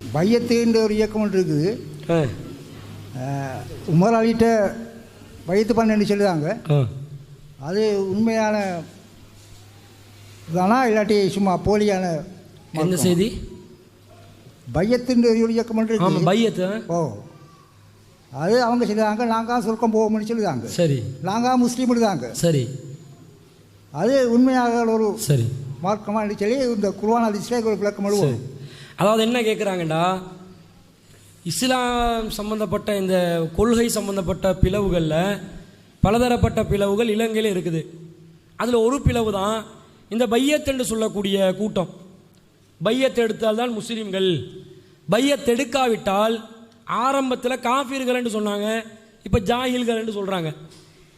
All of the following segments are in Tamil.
பையத்துன்ற ஒரு இயக்கம் ஒன்று இருக்குது. ஆ. அஹ், உமர் அலிட்ட பையத்து பண்ணேன்னு சொல்லுதாங்க அது உண்மையான தானா இல்லாட்டி சும்மா போலியான என்ன? செய்தி? பையத்துன்ற ஒரு இயக்கம் ஒன்று இருக்குது. பையத்து? ஓ. அது அவங்க சொல்லுதாங்க நாங்கள் சுருக்கம் போவோம்னு சொல்லுதாங்க. சரி. நாங்கள் முஸ்லீம் தாங்க சரி. அது உண்மையாக ஒரு சரி. மார்க்கமாக சொல்லி இந்த குர்வான் அதிசய ஒரு விளக்கம் எழுவோம் அதாவது என்ன கேட்குறாங்கடா இஸ்லாம் சம்பந்தப்பட்ட இந்த கொள்கை சம்பந்தப்பட்ட பிளவுகளில் பலதரப்பட்ட பிளவுகள் இலங்கையில் இருக்குது. அதில் ஒரு பிளவு தான் இந்த பையத் என்று சொல்லக்கூடிய கூட்டம். பையத் எடுத்தால் தான் முஸ்லீம்கள். பையத் எடுக்காவிட்டால் ஆரம்பத்தில் காஃபீர்கள் என்று சொன்னாங்க இப்போ ஜாகில்கள் என்று சொல்கிறாங்க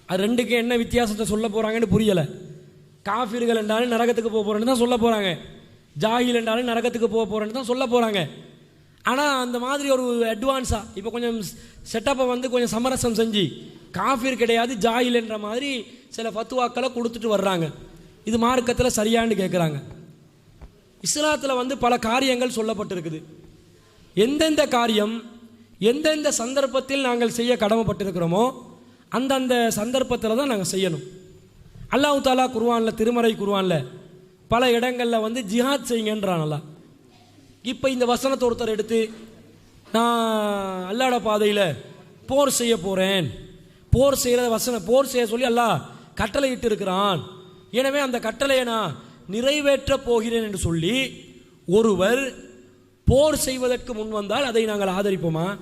அது ரெண்டுக்கு என்ன வித்தியாசத்தை சொல்ல போகிறாங்கன்னு புரியலை. காஃபீர்கள் என்றாலும் நரகத்துக்கு போக போகிறேன்னு தான் சொல்ல போகிறாங்க ஜாஹில் என்றாலும் நரகத்துக்கு போக போகிறேன்னு தான் சொல்ல போகிறாங்க ஆனால் அந்த மாதிரி ஒரு அட்வான்ஸாக இப்போ கொஞ்சம் செட்டப்பை வந்து கொஞ்சம் சமரசம் செஞ்சு காஃபிர் கிடையாது ஜாஹில் என்ற மாதிரி சில ஃபத்துவாக்களை கொடுத்துட்டு வர்றாங்க. இது மார்க்கத்தில் சரியான்னு கேட்குறாங்க இஸ்லாத்தில் வந்து பல காரியங்கள் சொல்லப்பட்டிருக்குது. எந்தெந்த காரியம் எந்தெந்த சந்தர்ப்பத்தில் நாங்கள் செய்ய கடமைப்பட்டிருக்கிறோமோ அந்தந்த சந்தர்ப்பத்தில் தான் நாங்கள் செய்யணும். அல்லாஹு தாலா குருவானில் திருமறை குருவானில் பல இடங்களில் வந்து ஜிஹாத் செய்யுங்கன்றான் இப்போ இந்த வசனத்தை ஒருத்தர் எடுத்து நான் அல்லாட பாதையில் போர் செய்ய போகிறேன் போர் செய்கிற வசனம் போர் செய்ய சொல்லி அல்லா கட்டளை இட்டு இருக்கிறான் எனவே அந்த கட்டளையை நான் நிறைவேற்றப் போகிறேன் என்று சொல்லி ஒருவர் போர் செய்வதற்கு முன் வந்தால் அதை நாங்கள் ஆதரிப்போமா?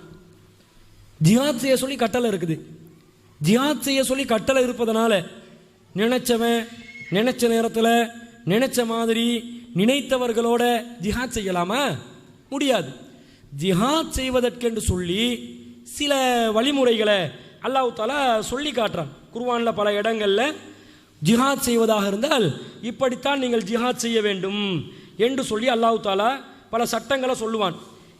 ஜிஹாத் செய்ய சொல்லி கட்டளை இருக்குது. ஜிஹாத் செய்ய சொல்லி கட்டளை இருப்பதனால நினைச்சவன் நினைச்ச நேரத்தில் நினைச்ச மாதிரி நினைத்தவர்களோட ஜிஹாத் செய்யலாமா? முடியாது. ஜிஹாத் செய்வதற்கென்று சொல்லி சில வழிமுறைகளை அல்லாஹ் தாலா சொல்லி காட்டுறான். குர்வானில் பல இடங்களில் ஜிஹாத் செய்வதாக இருந்தால் இப்படித்தான் நீங்கள் ஜிஹாத் செய்ய வேண்டும் என்று சொல்லி அல்லாஹு தாலா பல சட்டங்களை சொல்லுவான்.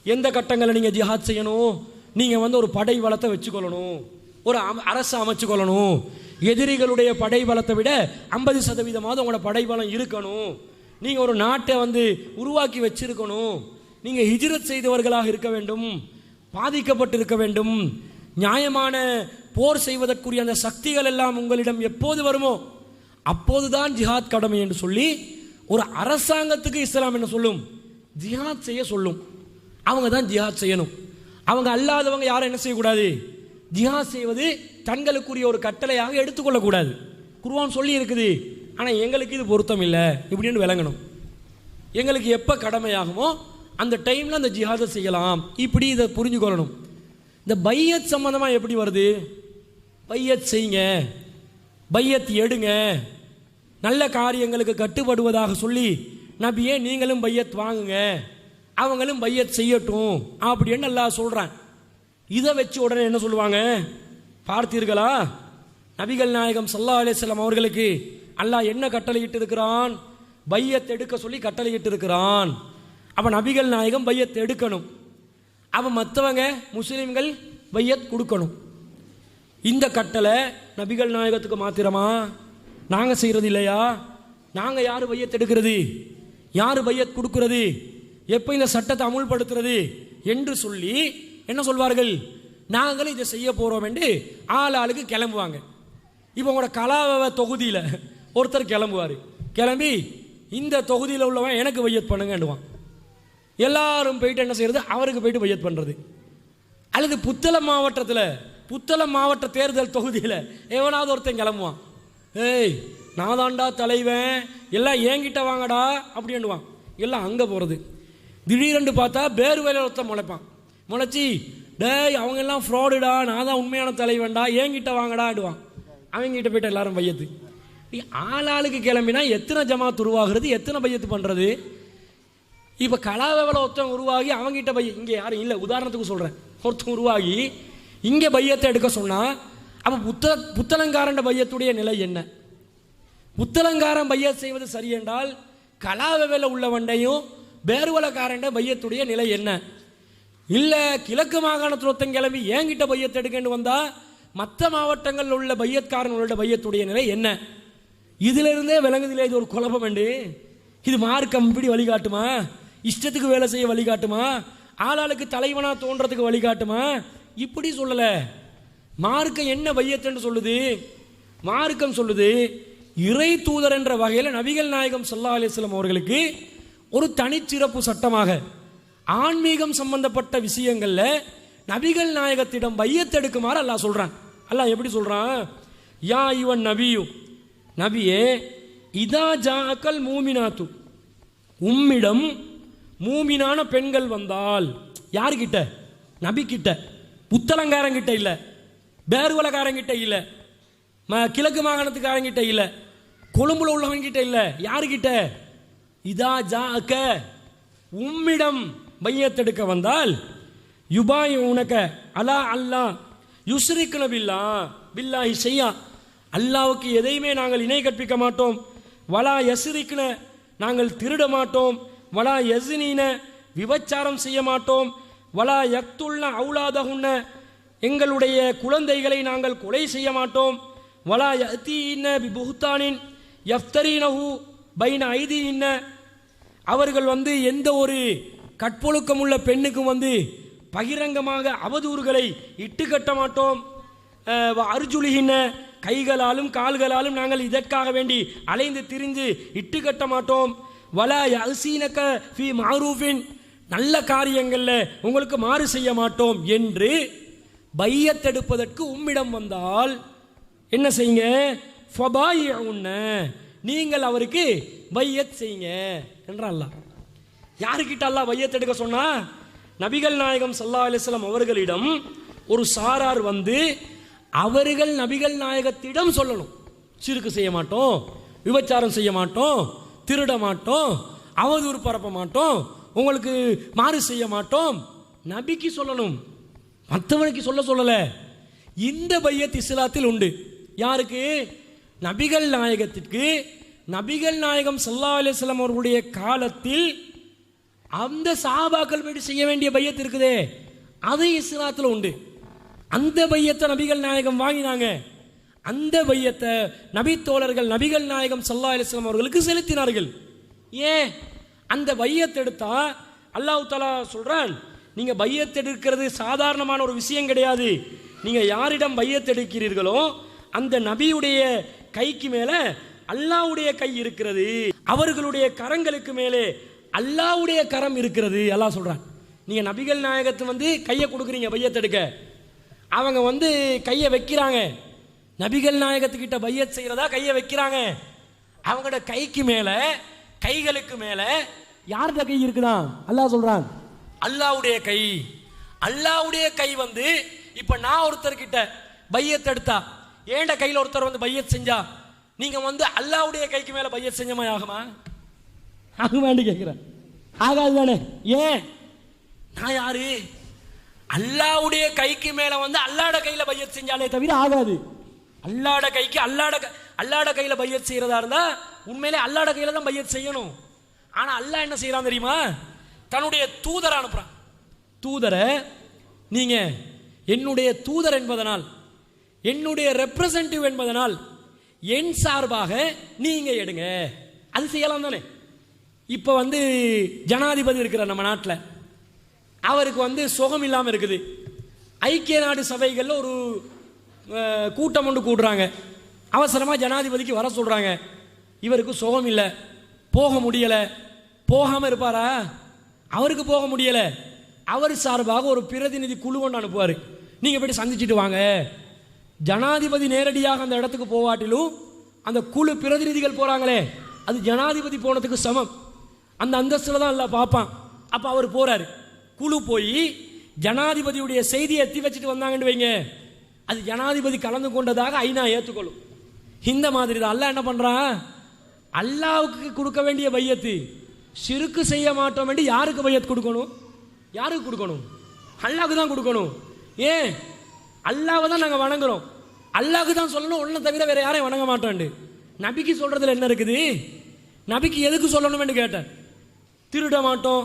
எந்த கட்டங்களை நீங்கள் ஜிஹாத் செய்யணும்? நீங்கள் வந்து ஒரு படை பலத்தை வச்சுக்கொள்ளணும். ஒரு அரசு அரசு அமைச்சுக்கொள்ளணும் எதிரிகளுடைய படை பலத்தை விட ஐம்பது சதவீதமாவது உங்களோட படை பலம் இருக்கணும். நீங்கள் ஒரு நாட்டை வந்து உருவாக்கி வச்சிருக்கணும். நீங்கள் ஹிஜ்ரத் செய்தவர்களாக இருக்க வேண்டும். பாதிக்கப்பட்டு இருக்க வேண்டும். நியாயமான போர் செய்வதற்குரிய அந்த சக்திகள் எல்லாம் உங்களிடம் எப்போது வருமோ அப்போதுதான் ஜிஹாத் கடமை என்று சொல்லி ஒரு அரசாங்கத்துக்கு இஸ்லாம் என்ன சொல்லும்? ஜிஹாத் செய்ய சொல்லும். அவங்க தான் ஜிஹாத் செய்யணும். அவங்க அல்லாதவங்க யாரும் என்ன செய்யக்கூடாது? ஜிஹாத் செய்வது தங்களுக்குரிய ஒரு கட்டளையாக எடுத்துக்கொள்ளக்கூடாது. குர்வான் சொல்லி இருக்குது. ஆனால் எங்களுக்கு இது பொருத்தம் இல்லை. இப்படின்னு விளங்கணும். எங்களுக்கு எப்போ கடமையாகுமோ அந்த டைமில் அந்த ஜிஹாதை செய்யலாம். இப்படி இதை புரிஞ்சுக்கொள்ளணும் இந்த பையத் சம்மந்தமாக எப்படி வருது? பையத் செய்யுங்க. பையத் எடுங்க. நல்ல காரியங்களுக்கு கட்டுப்படுவதாக சொல்லி நபியே நீங்களும் பையத் வாங்குங்க. அவங்களும் பையத் செய்யட்டும். அப்படின்னு நல்லா சொல்கிறான் இதை வச்சு உடனே என்ன சொல்லுவாங்க? பார்த்தீர்களா? நபிகள் நாயகம் சல்லா அலைஹி அவர்களுக்கு அல்லாஹ் என்ன கட்டளையிட்டு இருக்கிறான் பையத்தை எடுக்க சொல்லி கட்டளையிட்டு இருக்கிறான் அவன் நபிகள் நாயகம் பையத்தை எடுக்கணும். அவன் மற்றவங்க முஸ்லீம்கள் பையத் கொடுக்கணும். இந்த கட்டளை நபிகள் நாயகத்துக்கு மாத்திரமா? நாங்கள் செய்கிறது இல்லையா? நாங்கள் யார் பையத் எடுக்கிறது? யார் பையத் கொடுக்கிறது? எப்போ இந்த சட்டத்தை அமுல்படுத்துறது? என்று சொல்லி என்ன சொல்வார்கள்? நாங்களும் இதை செய்ய போகிறோம் என்று ஆள் ஆளுக்கு கிளம்புவாங்க. இப்போ உங்களோட கலாவ தொகுதியில் ஒருத்தர் கிளம்புவார். கிளம்பி இந்த தொகுதியில் உள்ளவன் எனக்கு பையத் பண்ணுங்கன்னுவான். எல்லாரும் போயிட்டு என்ன செய்யறது? அவருக்கு போயிட்டு பையத் பண்ணுறது அல்லது புத்தளம் மாவட்டத்தில் புத்தளம் மாவட்ட தேர்தல் தொகுதியில் எவனாவது ஒருத்தன் கிளம்புவான். ஏய் நான் தாண்டா தலைவன். எல்லாம் ஏங்கிட்ட வாங்கடா அப்படின்னுவான். எல்லாம் அங்கே போகிறது திடீரென்று பார்த்தா பேர் வேலை ஒருத்தன் முளைப்பான். முளைச்சி டேய் அவங்க எல்லாம் ஃப்ராடுடா நான் தான் உண்மையான தலைவன்டா ஏங்கிட்ட வாங்கடாடுவான் அவங்ககிட்ட போயிட்டு எல்லாரும் பையத்து ஆள் ஆளுக்கு கிளம்பினா எத்தனை ஜமாத் உருவாகிறது எத்தனை பையத்து பண்ணுறது இப்போ கலாவவில் ஒருத்தன் உருவாகி அவங்ககிட்ட பைய இங்கே யாரும் இல்லை உதாரணத்துக்கு சொல்கிறேன் ஒருத்தன் உருவாகி இங்கே பையத்தை எடுக்க சொன்னால் அப்போ புத்த புத்தலங்காரண்ட பையத்துடைய நிலை என்ன? புத்தலங்காரன் பைய செய்வது சரி என்றால் கலாவவில் உள்ளவண்டையும் பேர்வலக்காரண்ட பையத்துடைய நிலை என்ன? இல்லை கிழக்கு மாகாணத்தில் ஒருத்தன் கிளம்பி ஏங்கிட்ட பையத்தை எடுக்கன்னு வந்தால் மற்ற மாவட்டங்களில் உள்ள பையத்காரங்களோட பையத்துடைய நிலை என்ன? இதிலிருந்தே விளங்குதில்லை இது ஒரு குழப்பம் உண்டு இது மார்க்கம் இப்படி வழிகாட்டுமா? இஷ்டத்துக்கு வேலை செய்ய வழிகாட்டுமா? ஆளாளுக்கு தலைவனாக தோன்றதுக்கு வழிகாட்டுமா? இப்படி சொல்லலை. மார்க்கம் என்ன பையத்துன்னு சொல்லுது? மார்க்கம் சொல்லுது இறை தூதர் என்ற வகையில் நபிகள் நாயகம் சல்லா அலிஸ்லாம் அவர்களுக்கு ஒரு தனிச்சிறப்பு சட்டமாக ஆன்மீகம் சம்பந்தப்பட்ட விஷயங்களில் நபிகள் நாயகத்திடம் வையத்தெடுக்குமாறு அல்லாஹ் சொல்கிறான் அல்லாஹ் எப்படி சொல்கிறான் யா இவன் நபியு நபியே இதா ஜாக்கல் மூமினாத்து உம்மிடம் மூமினான பெண்கள் வந்தால் யார்கிட்ட? நபிக்கிட்ட. கிட்ட புத்தலங்காரங்கிட்ட இல்லை. பேருவலக்காரங்கிட்ட இல்லை. ம கிழக்கு மாகாணத்துக்காரங்கிட்ட இல்லை. கொழும்புல உள்ளவங்கிட்ட இல்லை. யாருக்கிட்ட இதா ஜாக்க உம்மிடம் பையத்தெடுக்க வந்தால் யுபாய் உனக்க அலா அல்லா யுஸ்ரிக்குன பில்லா பில்லாஹி செய்யா அல்லாவுக்கு எதையுமே நாங்கள் இணை கற்பிக்க மாட்டோம். வலா யஸ்ரிக்குன நாங்கள் திருட மாட்டோம். வலா எசுனின விபச்சாரம் செய்ய மாட்டோம். வலா யக்துல்ன அவுலாதகுன்ன எங்களுடைய குழந்தைகளை நாங்கள் கொலை செய்ய மாட்டோம். வலா யத்தீன பிபுஹ்தானின் யஃப்தரீனஹு பைன ஐதீன அவர்கள் வந்து எந்த ஒரு கற்பொழுக்கம் உள்ள பெண்ணுக்கும் வந்து பகிரங்கமாக அவதூறுகளை இட்டு கட்ட மாட்டோம். அஹ், கைகளாலும் கால்களாலும் நாங்கள் இதற்காக வேண்டி அலைந்து திரிந்து இட்டு கட்ட மாட்டோம். வல அசீனக்க ஃபி மாரூஃபின் நல்ல காரியங்கள்ல உங்களுக்கு மாறு செய்ய மாட்டோம் என்று பையத்தெடுப்பதற்கு உம்மிடம் வந்தால் என்ன செய்யுங்க? ஃபபாய் உன்ன நீங்கள் அவருக்கு பையத் செய்யுங்க என்றான் யாருக்கிட்ட அல்லாஹ் பையத் சொன்னா? நபிகள் நாயகம் சல்லா அலிஸ்லாம் அவர்களிடம் ஒரு சாரார் வந்து அவர்கள் நபிகள் நாயகத்திடம் சொல்லணும். சிறுக்கு செய்ய மாட்டோம் விபச்சாரம் செய்ய மாட்டோம் திருட மாட்டோம் அவதூறு பரப்ப மாட்டோம் உங்களுக்கு மாறு செய்ய மாட்டோம். நபிக்கு சொல்லணும். மற்றவனுக்கு சொல்ல சொல்லலை. இந்த பையத் இஸ்லாத்தில் உண்டு. யாருக்கு? நபிகள் நாயகத்திற்கு. நபிகள் நாயகம் சல்லா அலிஸ்லாம் அவர்களுடைய காலத்தில் அந்த சாபாக்கள் போயிட்டு செய்ய வேண்டிய பையத்து இருக்குதே. அது இஸ்லாத்தில் உண்டு. அந்த பையத்தை நபிகள் நாயகம் வாங்கினாங்க. அந்த பையத்தை நபித்தோழர்கள் நபிகள் நாயகம் சல்லா அலிஸ்லாம் அவர்களுக்கு செலுத்தினார்கள். ஏன்? அந்த பையத்தை எடுத்தா அல்லாஹ் தலா சொல்றான் நீங்க பையத்தை எடுக்கிறது சாதாரணமான ஒரு விஷயம் கிடையாது. நீங்க யாரிடம் பையத்தை எடுக்கிறீர்களோ அந்த நபியுடைய கைக்கு மேல அல்லாவுடைய கை இருக்கிறது. அவர்களுடைய கரங்களுக்கு மேலே அல்லாஹ்வுடைய கரம் இருக்கிறது எல்லாம் சொல்கிறான் நீங்கள் நபிகள் நாயகத்தை வந்து கையை கொடுக்குறீங்க பையத்தை எடுக்க. அவங்க வந்து கையை வைக்கிறாங்க. நபிகள் நாயகத்துக்கிட்ட பையத் செய்கிறதா கையை வைக்கிறாங்க. அவங்களோட கைக்கு மேலே கைகளுக்கு மேலே யார்கிட்ட கை இருக்குதான் அல்லாஹ் சொல்கிறான் அல்லாஹ்வுடைய கை. அல்லாவுடைய கை வந்து இப்போ நான் ஒருத்தர்கிட்ட பையத்தை எடுத்தா ஏண்ட கையில் ஒருத்தர் வந்து பையத் செஞ்சா? நீங்கள் வந்து அல்லாவுடைய கைக்கு மேலே பையத் செஞ்சமா ஆகுமா? ஆகுமான்னு கேட்குறேன் ஆகாது தானே ஏன்? நான் யாரு? அல்லாவுடைய கைக்கு மேல வந்து அல்லாட கையில பையத் செஞ்சாலே தவிர ஆகாது. அல்லாட கைக்கு அல்லாட அல்லாட கையில பையத் செய்யறதா இருந்தா உண்மையிலே அல்லாட கையில தான் பையத் செய்யணும். ஆனா அல்லாஹ் என்ன செய்யறான் தெரியுமா? தன்னுடைய தூதரை அனுப்புறான். தூதரை நீங்க என்னுடைய தூதர் என்பதனால் என்னுடைய ரெப்ரசன்டிவ் என்பதனால் என் சார்பாக நீங்க எடுங்க. அது செய்யலாம் தானே? இப்போ வந்து ஜனாதிபதி இருக்கிறார் நம்ம நாட்டில் அவருக்கு வந்து சுகம் இல்லாமல் இருக்குது. ஐக்கிய நாடு சபைகளில் ஒரு கூட்டம் ஒன்று கூடுறாங்க. அவசரமாக ஜனாதிபதிக்கு வர சொல்கிறாங்க இவருக்கு சுகம் இல்லை. போக முடியலை. போகாமல் இருப்பாரா? அவருக்கு போக முடியலை. அவர் சார்பாக ஒரு பிரதிநிதி குழு ஒன்று அனுப்புவார். நீங்கள் போய்ட்டு சந்திச்சுட்டு வாங்க. ஜனாதிபதி நேரடியாக அந்த இடத்துக்கு போவாட்டிலும் அந்த குழு பிரதிநிதிகள் போகிறாங்களே அது ஜனாதிபதி போனதுக்கு சமம். அந்த அந்தஸ்தில் தான் எல்லாம் பார்ப்பான். அப்போ அவர் போகிறார் குழு போய் ஜனாதிபதியுடைய செய்தியை எத்தி வச்சுட்டு வந்தாங்கன்னு வைங்க. அது ஜனாதிபதி கலந்து கொண்டதாக ஐநா ஏற்றுக்கொள்ளும். இந்த மாதிரி தான். அல்லா என்ன பண்ணுறான் அல்லாவுக்கு கொடுக்க வேண்டிய பையத்து சிறுக்கு செய்ய மாட்டோம் வேண்டி யாருக்கு பையத்து கொடுக்கணும்? யாருக்கு கொடுக்கணும்? அல்லாவுக்கு தான் கொடுக்கணும். ஏன்? அல்லாவை தான் நாங்கள் வணங்குறோம். அல்லாவுக்கு தான் சொல்லணும். ஒன்றை தவிர வேறு யாரையும் வணங்க மாட்டோண்டு நபிக்கு சொல்கிறதுல என்ன இருக்குது? நபிக்கு எதுக்கு சொல்லணும்னு கேட்டேன். திருட மாட்டோம்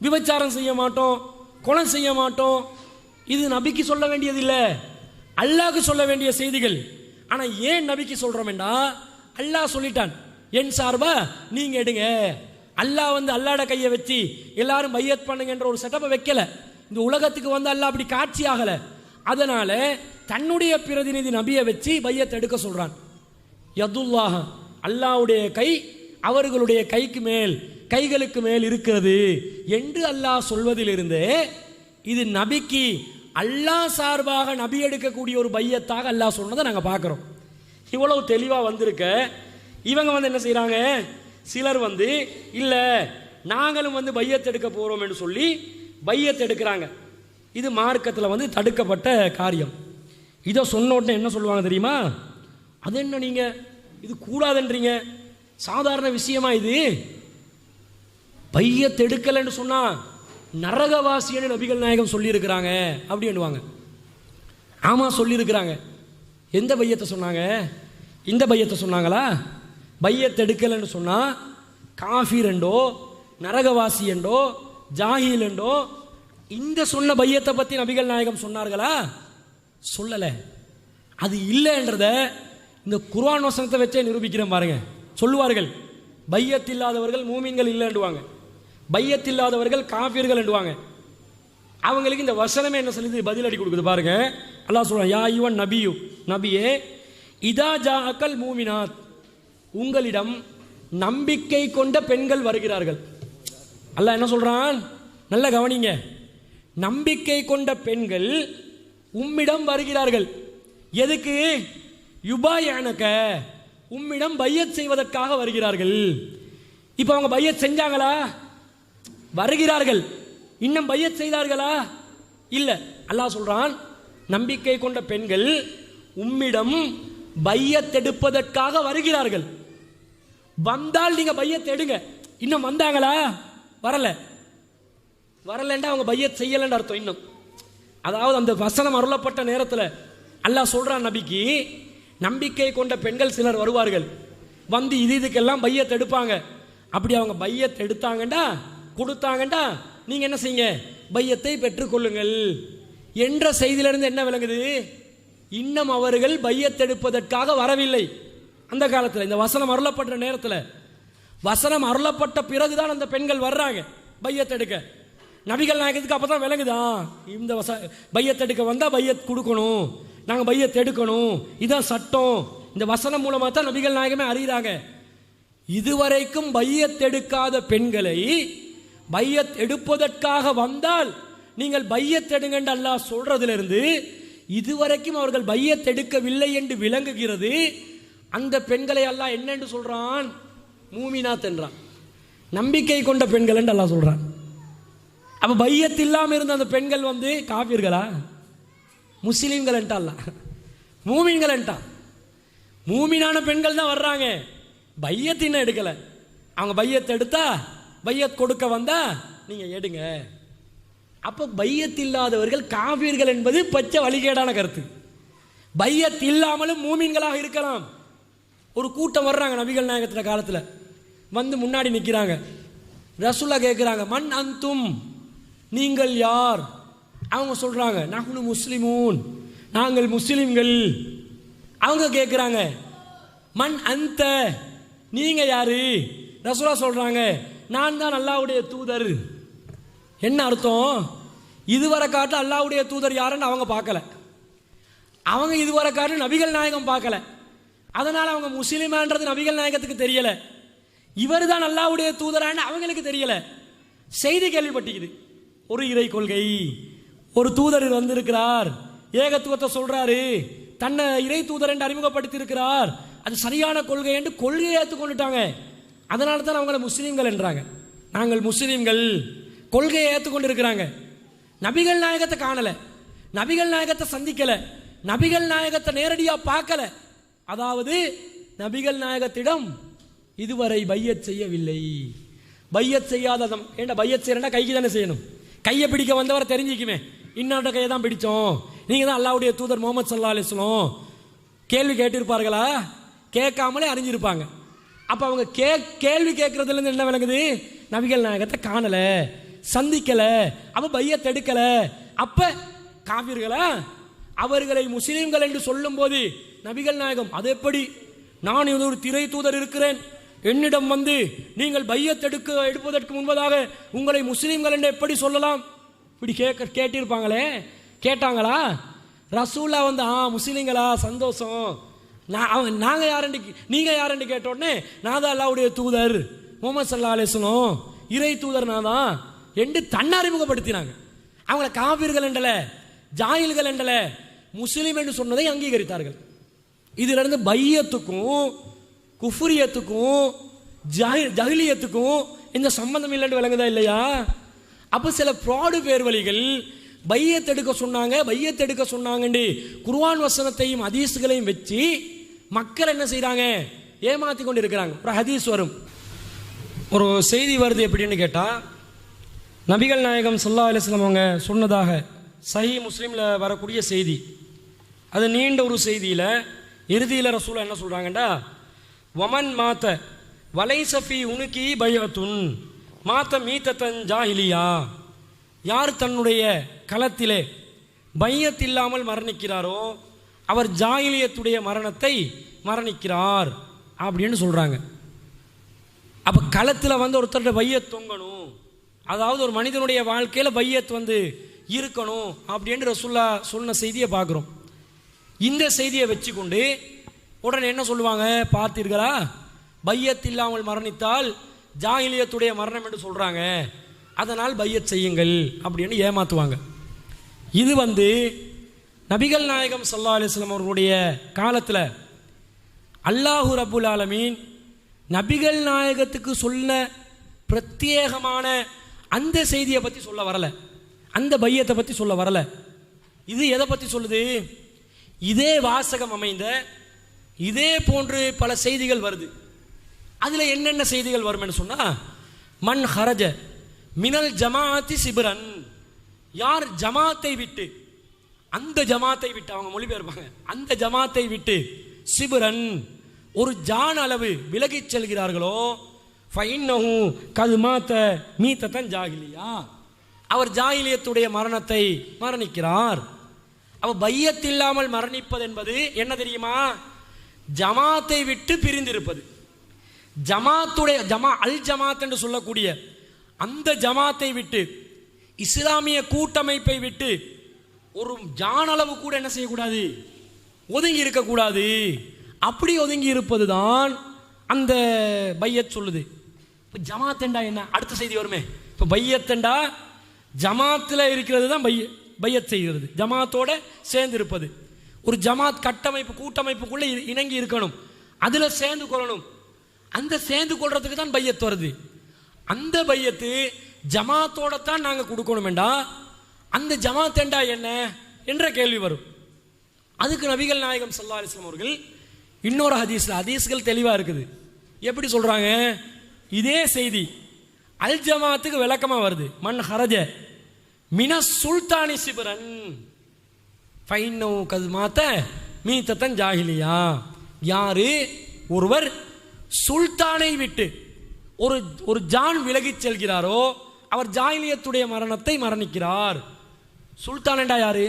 விபச்சாரம் செய்ய மாட்டோம் கொலை செய்ய மாட்டோம். இது நபிக்கு சொல்ல வேண்டியதில்லை. அல்லாஹ்க்கு சொல்ல வேண்டிய செய்திகள். ஆனால் ஏன் நபிக்கு சொல்றோம்டா அல்லாஹ் சொல்லிட்டான். என் சார்பா நீங்கள் எடுங்க. அல்லாஹ் வந்து அல்லாட கையை வச்சு எல்லாரும் பையத் பண்ணுங்கன்ற ஒரு செட்டப்பை வைக்கல. இந்த உலகத்துக்கு வந்து அல்லாஹ் அப்படி காட்சி ஆகலை. அதனால தன்னுடைய பிரதிநிதி நபியை வச்சு பையத்தை எடுக்க சொல்றான். யதுல்லாஹ் அல்லாஹ்வுடைய கை அவர்களுடைய கைக்கு மேல். கைகளுக்கு மேல் இருக்கிறது என்று அல்லாஹ் சொல்வதிலிருந்து இது நபிக்கு அல்லாஹ் சார்பாக நபி எடுக்கக்கூடிய ஒரு பையத்தாக அல்லாஹ் சொன்னதை நாங்கள் பார்க்குறோம். இவ்வளவு தெளிவாக வந்திருக்க. இவங்க வந்து என்ன செய்கிறாங்க சிலர் வந்து இல்லை நாங்களும் வந்து பையத்தை எடுக்க போகிறோம் என்று சொல்லி பையத்தை எடுக்கிறாங்க. இது மார்க்கத்தில் வந்து தடுக்கப்பட்ட காரியம். இதை சொன்ன உடனே என்ன சொல்லுவாங்க தெரியுமா? அது என்ன நீங்கள் இது கூடாதுன்றீங்க. சாதாரண விஷயமா இது? பைய எடுக்கலைன்னு சொன்னா நரகவாசின்னு நபிகள் நாயகம் சொல்லியிருக்கிறாங்க அப்படின்னுவாங்க ஆமாம் சொல்லியிருக்கிறாங்க. எந்த பையத்தை சொன்னாங்க? இந்த பையத்தை சொன்னாங்களா? பையத்தை எடுக்கலைன்னு சொன்னால் காஃபீர் என்றோ நரகவாசி என்றோ ஜாகில் என்றோ இந்த சொன்ன பையத்தை பற்றி நபிகள் நாயகம் சொன்னார்களா? சொல்லலை. அது இல்லைன்றத இந்த குர்ஆன் வசனத்தை வச்சே நிரூபிக்கிறேன் பாருங்க. சொல்லுவார்கள் பையத் இல்லாதவர்கள் மூமின்கள் இல்லைன்றுவாங்க பையத் இல்லாதவர்கள் காஃபியர்கள் என்றுவாங்க. அவங்களுக்கு இந்த வசனமே என்ன சொல்லுது? பதிலடி கொடுக்குது பாருங்க. அல்லாஹ் சொல்றான் யா யுவன் நபியு நபியே இதா ஜா அக்கல் மூமினாத். உங்களிடம் நம்பிக்கை கொண்ட பெண்கள் வருகிறார்கள். அல்ல என்ன சொல்றான்? நல்ல கவனிங்க. நம்பிக்கை கொண்ட பெண்கள் உம்மிடம் வருகிறார்கள். எதுக்கு? யுபாயானக்க உம்மிடம் பையத் செய்வதற்காக வருகிறார்கள். இப்போ அவங்க பையத் செஞ்சாங்களா? வருகிறார்கள். இன்னும் பையத் செய்தார்களா? இல்லை. அல்லாஹ் சொல்றான் நம்பிக்கை கொண்ட பெண்கள் உம்மிடம் பையத்தெடுப்பதற்காக வருகிறார்கள். வந்தால் நீங்க பையத்தெடுங்க இன்னும் வந்தாங்களா? வரல. வரலண்டா அவங்க பையத் செய்யலன்னு அர்த்தம் இன்னும். அதாவது அந்த வசனம் அருளப்பட்ட நேரத்தில் அல்லாஹ் சொல்றான் நபிக்கு நம்பிக்கை கொண்ட பெண்கள் சிலர் வருவார்கள். வந்து இது இதுக்கெல்லாம் பையத் எடுப்பாங்க. அப்படி அவங்க பையத் எடுத்தாங்கண்டா கொடுத்தாங்கன்னா நீங்கள் என்ன செய்யுங்க? பையத்தை பெற்றுக்கொள்ளுங்கள். என்ற செய்தியிலிருந்து என்ன விளங்குது? இன்னும் அவர்கள் பையத்தெடுப்பதற்காக வரவில்லை. அந்த காலத்தில் இந்த வசனம் அருளப்பட்ட நேரத்தில். வசனம் அருளப்பட்ட பிறகுதான் அந்த பெண்கள் வர்றாங்க பையத்தெடுக்க நபிகள் நாயகத்துக்கு அப்போ தான் விளங்குதா? இந்த வச பையத்தெடுக்க வந்தால் பையத் கொடுக்கணும். நாங்கள் பையத்தை எடுக்கணும். இதான் சட்டம். இந்த வசனம் மூலமாக தான் நபிகள் நாயகமே அறிகிறாங்க. இதுவரைக்கும் பையத்தெடுக்காத பெண்களை பையத் எடுப்பதற்காக வந்தால் நீங்கள் பையத் எடுங்கன்னு அல்லாஹ் சொல்றதிலிருந்து இதுவரைக்கும் அவர்கள் பையத் எடுக்கவில்லை என்று விளங்குகிறது. அந்த பெண்களை அல்லாஹ் என்னென்று சொல்றான்? மூமினாத் என்றான். நம்பிக்கை கொண்ட பெண்கள் என்று அல்லாஹ் சொல்றான். அப்போ பையத் இல்லாமல் இருந்த அந்த பெண்கள் வந்து காப்பீர்களா முஸ்லீம்கள் அல்ல மூமின்கள் மூமினான பெண்கள் தான் வர்றாங்க. பையத்தின்னு எடுக்கலை. அவங்க பையத்தை எடுத்தா பையத் கொடுக்க வந்தால் நீங்கள் எடுங்க. அப்போ பையத் இல்லாதவர்கள் காபீர்கள் என்பது பச்சை வழிகேடான கருத்து. பையத் இல்லாமலும் மூமின்களாக இருக்கலாம். ஒரு கூட்டம் வர்றாங்க நபிகள் நாயகத்தில் காலத்தில். வந்து முன்னாடி நிற்கிறாங்க ரசுல்லா கேட்குறாங்க மண் அந்தும் நீங்கள் யார்? அவங்க சொல்கிறாங்க நகுனு முஸ்லிமூன். நாங்கள் முஸ்லிம்கள். அவங்க கேட்குறாங்க மண் அந்த நீங்கள் யாரு? ரசுலா சொல்கிறாங்க நான் தான் அல்லாவுடைய தூதர். என்ன அர்த்தம்? இதுவரை காட்டு அல்லாவுடைய தூதர் யாருன்னு அவங்க பார்க்கல. அவங்க இதுவரை காட்டு நபிகள் நாயகம் பார்க்கல. அதனால் அவங்க முஸ்லீமான்றது நபிகள் நாயகத்துக்கு தெரியலை. இவர் தான் அல்லாவுடைய தூதரான்னு அவங்களுக்கு தெரியலை. செய்தி கேள்விப்பட்டிக்குது ஒரு இறை கொள்கை. ஒரு தூதர் வந்திருக்கிறார். ஏகத்துவத்தை சொல்கிறாரு தன்னை இறை தூதர் என்று அறிமுகப்படுத்தி இருக்கிறார் அது சரியான கொள்கை என்று கொள்கையை ஏற்றுக்கொண்டுட்டாங்க. அதனால தான் அவங்கள முஸ்லீம்கள் என்றாங்க. நாங்கள் முஸ்லீம்கள். கொள்கையை ஏற்றுக்கொண்டு இருக்கிறாங்க நபிகள் நாயகத்தை காணலை. நபிகள் நாயகத்தை சந்திக்கலை. நபிகள் நாயகத்தை நேரடியாக பார்க்கல. அதாவது நபிகள் நாயகத்திடம் இதுவரை பையத் செய்யவில்லை. பையத் செய்யாததம் ஏண்டா பையத் செய்யறா கைக்கு தானே செய்யணும். கையை பிடிக்க வந்தவரை தெரிஞ்சிக்குமே. இன்னொரு கையை தான் பிடிச்சோம். நீங்கள் தான் அல்லாவுடைய தூதர் முகமது சல்லா அலிஸ்லாம் கேள்வி கேட்டிருப்பார்களா? கேட்காமலே அறிஞ்சிருப்பாங்க. அப்போ அவங்க கே கேள்வி கேட்குறதுலேருந்து என்ன விளங்குது? நபிகள் நாயகத்தை காணலை சந்திக்கலை அப்போ பைய தடுக்கலை அப்ப காவிர்களா அவர்களை முஸ்லீம்கள் என்று சொல்லும்போது நபிகள் நாயகம் அது எப்படி? நான் இது ஒரு திரை தூதர் இருக்கிறேன். என்னிடம் வந்து நீங்கள் பையத்தெடுக்க எடுப்பதற்கு முன்பதாக உங்களை முஸ்லீம்கள் என்று எப்படி சொல்லலாம்? இப்படி கேட்க கேட்டிருப்பாங்களே? கேட்டாங்களா? ரசூலா வந்து ஆ முஸ்லீம்களா சந்தோஷம். நான் அவன் நாங்கள் யாருன்னு நீங்கள் யாருன்னு கேட்ட உடனே நான் தான் அல்லாவுடைய தூதர். முகமது சல்லா அலிஸ்லம் இறை தூதர் நான் தான். என்று தன்னறிமுகப்படுத்தினாங்க அவங்கள காவிர்கள் என்றல ஜாயில்கள் என்றல முஸ்லீம் என்று சொன்னதை அங்கீகரித்தார்கள். இதிலிருந்து பையத்துக்கும் குஃபுரியத்துக்கும் ஜஹி ஜஹிலியத்துக்கும் இந்த சம்பந்தம் இல்லைன்னு விளங்குதா இல்லையா? அப்போ சில ப்ராடு பேர் வழிகள் பையத்தெடுக்க சொன்னாங்க பையத்தெடுக்க சொன்னாங்கன்னு குர்வான் வசனத்தையும் அதீசுகளையும் வச்சு மக்கள் என்ன செய்கிறாங்க ஏமாத்தி கொண்டு இருக்கிறாங்க ஒரு ஹதீஸ் வரும். ஒரு செய்தி வருது எப்படின்னு கேட்டால் நபிகள் நாயகம் சல்லா அலைஹி அவங்க சொன்னதாக சஹி முஸ்லீமில் வரக்கூடிய செய்தி. அது நீண்ட ஒரு செய்தியில் இறுதியில் ரசூலா என்ன சொல்கிறாங்கண்டா வமன் மாத்த வலை சஃபி உனுக்கி பயத்துன் மாத்த மீத்தத்தன் ஜாஹிலியா? யார் தன்னுடைய களத்திலே பையத் இல்லாமல் மரணிக்கிறாரோ அவர் ஜாயிலியத்துடைய மரணத்தை மரணிக்கிறார் அப்படின்னு சொல்கிறாங்க அப்போ களத்தில் வந்து ஒருத்தர்கிட்ட வைய தொங்கணும். அதாவது ஒரு மனிதனுடைய வாழ்க்கையில் பையத் வந்து இருக்கணும் அப்படின்னு ரசுல்லா சொன்ன செய்தியை பார்க்குறோம். இந்த செய்தியை வச்சுக்கொண்டு உடனே என்ன சொல்லுவாங்க? பார்த்தீர்களா? பையத் இல்லாமல் மரணித்தால் ஜாகிலியத்துடைய மரணம் என்று சொல்கிறாங்க அதனால் பையத் செய்யுங்கள் அப்படின்னு ஏமாற்றுவாங்க இது வந்து நபிகள் நாயகம் சல்லா அலிஸ்லாம் அவர்களுடைய காலத்தில் அல்லாஹு ரபுல் ஆலமீன் நபிகள் நாயகத்துக்கு சொன்ன பிரத்யேகமான அந்த செய்தியை பற்றி சொல்ல வரலை. அந்த பையத்தை பற்றி சொல்ல வரலை. இது எதை பற்றி சொல்லுது? இதே வாசகம் அமைந்த இதே போன்று பல செய்திகள் வருது. அதில் என்னென்ன செய்திகள் வரும்னு சொன்னால் மண் ஹரஜ மினல் ஜமாத்தி சிபுரன். யார் ஜமாத்தை விட்டு அந்த ஜமாத்தை விட்டு அவங்க மொழிபெயர்ப்பாங்க. அந்த ஜமாத்தை விட்டு சிபுரன் ஒரு ஜான் அளவு விலகிச் செல்கிறார்களோ ஃபைன்னஹு கது மீத்தத்தன் ஜாகிலியா? அவர் ஜாகிலியத்துடைய மரணத்தை மரணிக்கிறார். அவர் பையத் இல்லாமல் மரணிப்பது என்பது என்ன தெரியுமா? ஜமாத்தை விட்டு பிரிந்திருப்பது. ஜமாத்துடைய ஜமா அல் ஜமாத் என்று சொல்லக்கூடிய அந்த ஜமாத்தை விட்டு இஸ்லாமிய கூட்டமைப்பை விட்டு ஒரு ஜானளவு கூட என்ன செய்யக்கூடாது? ஒதுங்கி இருக்கக்கூடாது. அப்படி ஒதுங்கி இருப்பது தான் அந்த பையத் சொல்லுது. இப்போ ஜமாத்தண்டா என்ன? அடுத்த செய்தி வருமே. இப்போ பையத்தண்டா ஜமாத்தில் இருக்கிறது தான் பைய பையத் செய்கிறது. ஜமாத்தோட சேர்ந்து இருப்பது ஒரு ஜமாத் கட்டமைப்பு கூட்டமைப்புக்குள்ளே இ- இணங்கி இருக்கணும். அதில் சேர்ந்து கொள்ளணும். அந்த சேர்ந்து கொள்றதுக்கு தான் பையத் வருது. அந்த பையத்து ஜமாத்தோட தான் நாங்கள் கொடுக்கணுமெண்டா அந்த ஜமாத்தேண்டா என்ன? என்ற கேள்வி வரும். அதுக்கு நபிகள் நாயகம் சல்லா அலிஸ்லாம் அவர்கள் இன்னொரு ஹதீஸ்ல ஹதீஸ்கள் தெளிவாக இருக்குது. எப்படி சொல்கிறாங்க இதே செய்தி அல் ஜமாத்துக்கு விளக்கமாக வருது. மன் ஹரஜ மின சுல்தானி சிபரன். ஃபைனோ கது மாத்த மீத்தத்தன் ஜாகிலியா யாரு? ஒருவர் சுல்தானை விட்டு ஒரு ஒரு ஜான் விலகிச் செல்கிறாரோ அவர் ஜாகிலியத்துடைய மரணத்தை மரணிக்கிறார். சுல்தானண்டா யாரு?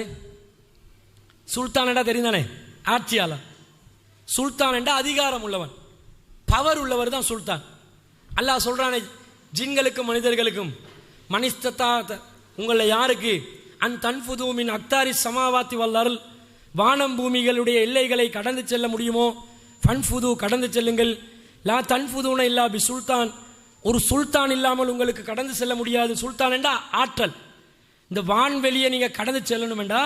சுல்தானண்டா தெரியுதானே ஆட்சியாளர் சுல்தான் அதிகாரம் உள்ளவன். பவர் உள்ளவர் தான் சுல்தான். அல்லாஹ் சொல்றானே ஜின்களுக்கும் மனிதர்களுக்கும் மனிஸ்தத்தா உங்களை யாருக்கு? அன் தன்ஃபுதூமின் அக்தாரி சமாவாத்தி வல்லருள் வானம் பூமிகளுடைய எல்லைகளை கடந்து செல்ல முடியுமோ? ஃபன்ஃபுது கடந்து செல்லுங்கள். லா தன்ஃபுதூன இல்லா பி சுல்தான். ஒரு சுல்தான் இல்லாமல் உங்களுக்கு கடந்து செல்ல முடியாது. சுல்தான் என்றா ஆற்றல். இந்த வான்வெளியை நீங்கள் கடந்து செல்லணுமெண்டா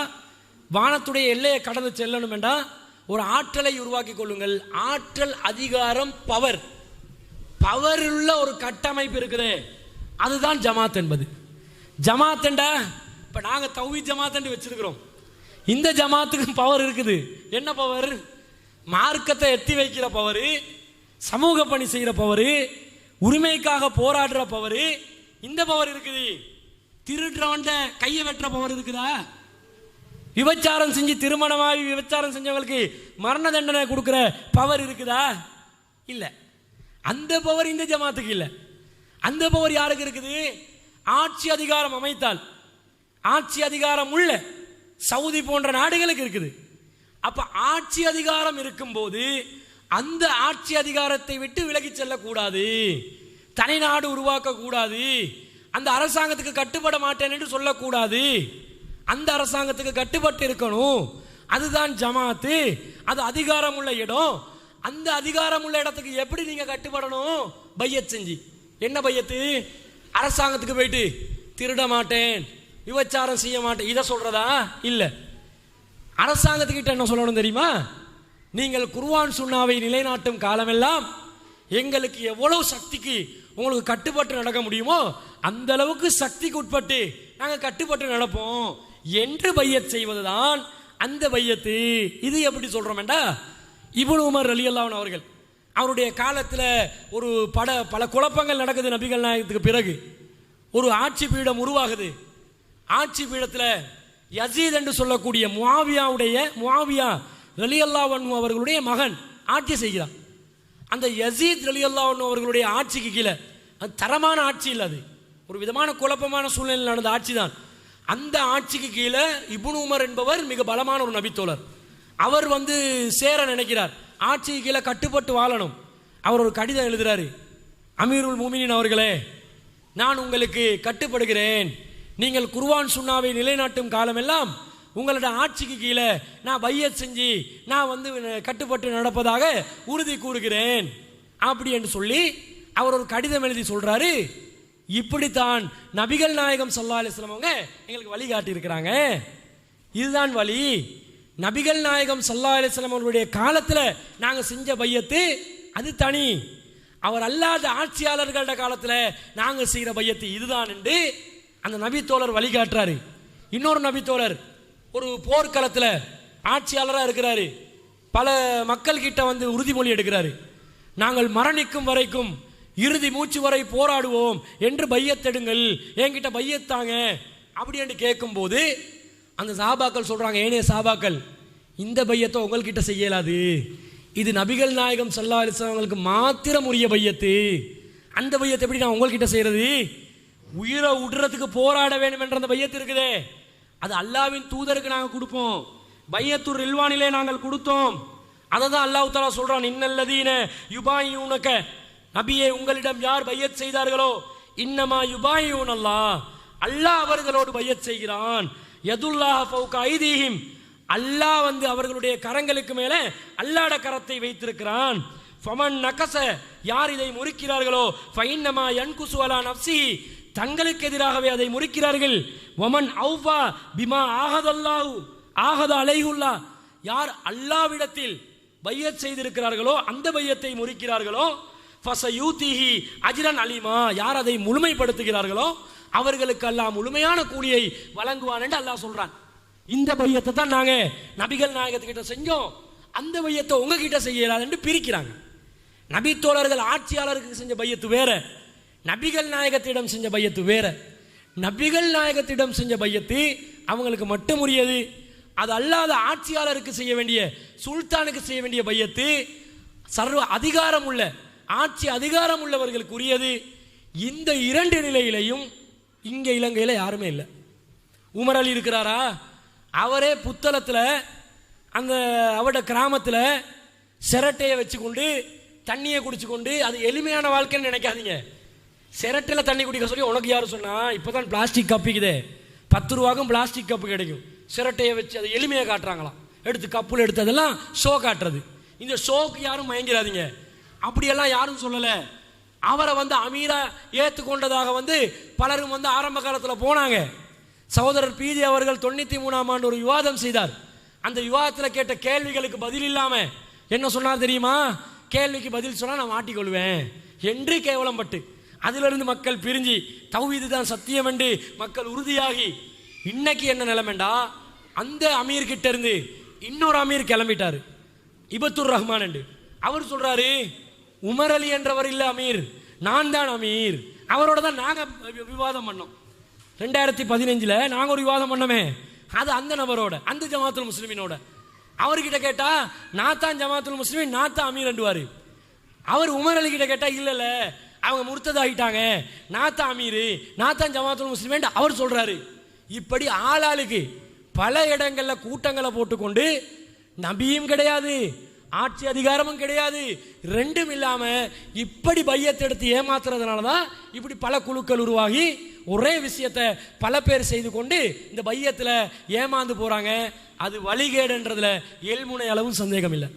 வானத்துடைய எல்லையை கடந்து செல்லணுமெண்டா ஒரு ஆற்றலை உருவாக்கி கொள்ளுங்கள். ஆற்றல் அதிகாரம் பவர் பவர் உள்ள ஒரு கட்டமைப்பு இருக்குது. அதுதான் ஜமாத் என்பது. ஜமாத்தண்டா இப்போ நாங்கள் தௌவி ஜமாத்தண்டு வச்சிருக்கிறோம். இந்த ஜமாத்துக்கும் பவர் இருக்குது. என்ன பவர் மார்க்கத்தை எத்தி வைக்கிற பவர் சமூக பணி செய்கிற பவர் உரிமைக்காக போராடுற பவர் இந்த பவர் இருக்குது. திருடுறவன்ட கையை வெட்டுற பவர் இருக்குதா? விபச்சாரம் செஞ்சு திருமணமாகி விபச்சாரம் செஞ்சவங்களுக்கு மரண தண்டனை கொடுக்குற பவர் இருக்குதா? இல்லை. அந்த பவர் இந்த ஜமாத்துக்கு இல்லை. அந்த பவர் யாருக்கு இருக்குது? ஆட்சி அதிகாரம் அமைத்தால். ஆட்சி அதிகாரம் உள்ள சவுதி போன்ற நாடுகளுக்கு இருக்குது. அப்ப ஆட்சி அதிகாரம் இருக்கும்போது அந்த ஆட்சி அதிகாரத்தை விட்டு விலகிச் செல்லக்கூடாது. தனிநாடு உருவாக்க கூடாது அந்த அரசாங்கத்துக்கு கட்டுப்பட மாட்டேன் என்று சொல்லக்கூடாது. அந்த அரசாங்கத்துக்கு கட்டுப்பட்டு இருக்கணும். அதுதான் ஜமாத்து. அது அதிகாரம் உள்ள இடம். அந்த அதிகாரம் உள்ள இடத்துக்கு எப்படி நீங்க கட்டுப்படணும்? பையத் செஞ்சு. என்ன பையத்து? அரசாங்கத்துக்கு போயிட்டு திருட மாட்டேன் விபச்சாரம் செய்ய மாட்டேன். இதை சொல்றதா? இல்லை. அரசாங்கத்துக்கிட்ட என்ன சொல்லணும் தெரியுமா? நீங்கள் குருவான் சுண்ணாவை நிலைநாட்டும் காலமெல்லாம் எங்களுக்கு எவ்வளவு சக்திக்கு உங்களுக்கு கட்டுப்பட்டு நடக்க முடியுமோ அந்த அளவுக்கு சக்திக்கு உட்பட்டு நாங்கள் கட்டுப்பட்டு நடப்போம். என்று பையத் செய்வதுதான் அந்த பையத்து இது எப்படி சொல்றோம்டா இப்னு உமர் ரலியல்லாஹு அவர்கள் அவருடைய காலத்தில் ஒரு பட பல குழப்பங்கள் நடக்குது நபிகள் நாயகத்துக்கு பிறகு. ஒரு ஆட்சி பீடம் உருவாகுது. ஆட்சி பீடத்தில் யசீத் என்று சொல்லக்கூடிய முவாவியாவுடைய முவாவியா ரலியல்லாஹு அல்லாவன் அவர்களுடைய மகன் ஆட்சி செய்கிறார் அந்த யசீத் ரலியல்லாஹு அல்லாவன் அவர்களுடைய ஆட்சிக்கு கீழே அது தரமான ஆட்சி இல்லை அது. ஒரு விதமான குழப்பமான சூழ்நிலை நடந்த ஆட்சி தான். அந்த ஆட்சிக்கு கீழே இபுன் உமர் என்பவர் மிக பலமான ஒரு நபித்தோழர். அவர் வந்து சேர நினைக்கிறார். ஆட்சிக்கு கீழே கட்டுப்பட்டு வாழணும். அவர் ஒரு கடிதம் எழுதுகிறாரு அமீருல் மூமினின் அவர்களே நான் உங்களுக்கு கட்டுப்படுகிறேன். நீங்கள் குர்வான் சுண்ணாவை நிலைநாட்டும் காலமெல்லாம் உங்களோட ஆட்சிக்கு கீழே நான் பையத் செஞ்சு நான் வந்து கட்டுப்பட்டு நடப்பதாக உறுதி கூறுகிறேன். அப்படி என்று சொல்லி அவர் ஒரு கடிதம் எழுதி சொல்றாரு. இப்படித்தான் நபிகள் நாயகம் ஸல்லல்லாஹு அவங்க எங்களுக்கு வழிகாட்டி இருக்கிறாங்க இதுதான் வழி. நபிகள் நாயகம் ஸல்லல்லாஹு அலைஹி அவர்களுடைய காலத்தில் நாங்கள் செஞ்ச பையத்து அது தனி. அவர் அல்லாத ஆட்சியாளர்களோட காலத்தில் நாங்கள் செய்கிற பையத்து இதுதான் என்று அந்த நபித்தோழர் வழிகாட்டுறாரு இன்னொரு நபித்தோழர் ஒரு போர்க்களத்தில் ஆட்சியாளராக இருக்கிறாரு. பல மக்கள் கிட்ட வந்து உறுதிமொழி எடுக்கிறாரு. நாங்கள் மரணிக்கும் வரைக்கும் இறுதி மூச்சு வரை போராடுவோம் என்று பையத்தெடுங்கள். என்கிட்ட பையத்தாங்க. அப்படி என்று கேட்கும்போது அந்த சாபாக்கள் சொல்கிறாங்க ஏனே சாபாக்கள் இந்த பையத்தை உங்கள்கிட்ட செய்யலாது. இது நபிகள் நாயகம் சல்லா அலைஹி அவங்களுக்கு மாத்திரம் உரிய பையத்து. அந்த பையத்தை எப்படி நான் உங்கள்கிட்ட செய்கிறது உயிரை விடுறதுக்கு போராட வேண்டும் என்ற அந்த பையத்து இருக்குதே. அது அல்லாவின் தூதருக்கு நாங்கள் கொடுப்போம். பையத்தூர் ரில்வானிலே நாங்கள் கொடுத்தோம். அதை தான் அல்லாஹ் தாலா சொல்கிறான் இன்னல்லதீன யுபாயுனக்க நபியே உங்களிடம் யார் பையத் செய்தார்களோ இன்னமா யுபாயூன் அல்லாஹ். அல்லாஹ் அவர்களோடு பையத் செய்கிறான். யதுல்லாஹ் ஃபௌக ஐதீஹிம். அல்லாஹ் வந்து அவர்களுடைய கரங்களுக்கு மேலே அல்லாட கரத்தை வைத்திருக்கிறான். ஃபமன் நகச யார் இதை முறிக்கிறார்களோ ஃபைன்னமா யன்குசு அலா நப்சி தங்களுக்கு எதிராகவே அதை முறிக்கிறார்கள். வமன் அவ்வா பிமா ஆகதல்லாஹு ஆகத அலைகுல்லா யார் அல்லாவிடத்தில் பையத் செய்திருக்கிறார்களோ அந்த பையத்தை முறிக்கிறார்களோ ஃபசயூதிஹி அஜிரன் அலிமா. யார் அதை முழுமைப்படுத்துகிறார்களோ அவர்களுக்கு அல்லாஹ் முழுமையான கூலியை வழங்குவான் என்று அல்லாஹ் சொல்றான். இந்த பையத்தை தான் நாங்கள் நபிகள் நாயகத்துக்கிட்ட செஞ்சோம். அந்த பையத்தை உங்ககிட்ட செய்யலாம் என்று பிரிக்கிறாங்க. நபித்தோழர்கள் ஆட்சியாளருக்கு செஞ்ச பையத்து வேற. நபிகள் நாயகத்திடம் செஞ்ச பையத்து வேற. நபிகள் நாயகத்திடம் செஞ்ச பையத்து அவங்களுக்கு மட்டும் உரியது. அது அல்லாத ஆட்சியாளருக்கு செய்ய வேண்டிய சுல்தானுக்கு செய்ய வேண்டிய பையத்து சர்வ அதிகாரம் உள்ள ஆட்சி அதிகாரம் உள்ளவர்களுக்கு உரியது இந்த இரண்டு நிலையிலையும் இங்கே இலங்கையில் யாருமே இல்லை. உமர் அலி இருக்கிறாரா? அவரே புத்தளத்தில் அந்த அவட கிராமத்தில் சிரட்டையை வச்சுக்கொண்டு தண்ணியை குடிச்சுக்கொண்டு அது எளிமையான வாழ்க்கைன்னு நினைக்காதீங்க. சிரட்டையில் தண்ணி குடிக்க சொல்லி உனக்கு யார் இப்போ தான் பிளாஸ்டிக் கப்பிக்குதே பத்து ரூபாக்கும் பிளாஸ்டிக் கப்பு கிடைக்கும். சிரட்டையை வச்சு அதை எளிமையாக காட்டுறாங்களாம். எடுத்து கப்பில் எடுத்து அதெல்லாம் ஷோ காட்டுறது. இந்த ஷோக்கு யாரும் மயங்கிறாதீங்க அப்படியெல்லாம் யாரும் சொல்லலை. அவரை வந்து அமீரா ஏற்றுக்கொண்டதாக வந்து பலரும் வந்து ஆரம்ப காலத்தில் போனாங்க. சகோதரர் பிஜி அவர்கள் தொண்ணூற்றி மூணாம் ஆண்டு ஒரு விவாதம் செய்தார். அந்த விவாதத்தில் கேட்ட கேள்விகளுக்கு பதில் இல்லாமல் என்ன சொன்னார் தெரியுமா? கேள்விக்கு பதில் சொன்னால் நான் மாட்டிக்கொள்வேன் என்று கேவலம் பட்டு அதிலிருந்து மக்கள் பிரிஞ்சு தௌஹீது தான் சத்தியம் என்று மக்கள் உறுதியாகி இன்னைக்கு என்ன நிலைமைண்டா? அந்த அமீர் கிட்ட இருந்து இன்னொரு அமீர் கிளம்பிட்டாரு. இபத்துர் ரஹ்மான் என்று. அவர் சொல்றாரு உமர் அலி என்றவர் இல்லை அமீர். நான் தான் அமீர். அவரோட தான் நாங்கள் வி- விவாதம் பண்ணோம். ரெண்டாயிரத்தி பதினஞ்சில் நாங்கள் ஒரு விவாதம் பண்ணோமே. அது அந்த நபரோட அந்த ஜமாத்துல் முஸ்லிமினோட. அவர்கிட்ட கேட்டால் நான் தான் ஜமாத்துல் முஸ்லிமின் நான் தான் அமீர் என்றுவார். அவர் உமர் அலி கிட்ட கேட்டால் இல்லைல்ல அவங்க முர்த்ததாகிட்டாங்க நான் தான் அமீர் நான் தான் ஜமாத்துல் முஸ்லிமேன் அவர் சொல்கிறாரு இப்படி ஆளாளுக்கு பல இடங்களில் கூட்டங்களை போட்டுக்கொண்டு நபியும் கிடையாது ஆட்சி அதிகாரமும் கிடையாது. ரெண்டும் இல்லாம இப்படி பையத்தை எடுத்து ஏமாத்துறதுனால தான் இப்படி பல குழுக்கள் உருவாகி ஒரே விஷயத்தை பல பேர் செய்து கொண்டு இந்த பையத்தில் ஏமாந்து போறாங்க. அது வழிகேடுன்றதுல எல்முனை அளவும் சந்தேகம் இல்லை